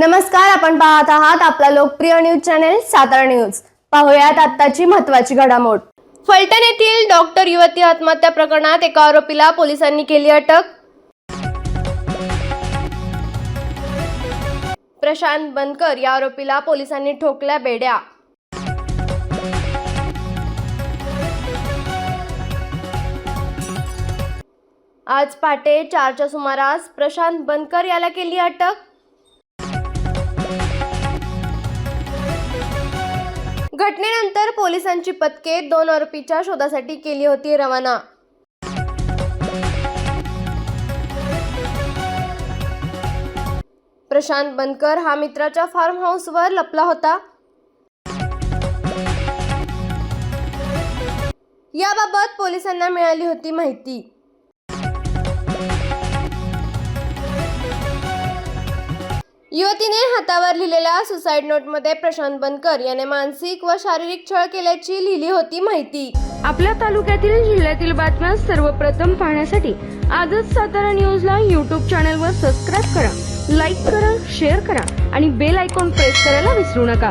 नमस्कार आपण पाहत आहात आपला लोकप्रिय न्यूज चॅनेल सातारा न्यूज. पाहुयात आत्ताची महत्वाची घडामोड. फलटण येथील डॉक्टर युवती आत्महत्या प्रकरणात एका आरोपीला पोलिसांनी केली अटक. प्रशांत बनकर या आरोपीला पोलिसांनी ठोकल्या बेड्या. आज पहाटे चारच्या सुमारास प्रशांत बनकर याला केली अटक. घटनेनंतर पोलिसांची पथके दोन आरोपीच्या शोधासाठी केली होती रवाना. प्रशांत बनकर हा मित्राच्या फार्म हाऊसवर लपला होता. याबाबत पोलिसांना मिळाली होती माहिती. युवतीने हातावर लिहिलेल्या सुसाईड नोटमध्ये प्रशांत बनकर याने मानसिक व शारीरिक छळ केल्याची लिहिली होती माहिती. आपल्या तालुक्यातील जिल्ह्यातील बातम्या सर्वप्रथम पाहण्यासाठी आजच सातारा न्यूजला यूट्यूब चॅनलवर सबस्क्राईब करा लाईक करा शेअर करा आणि बेल आयकॉन प्रेस करायला विसरू नका.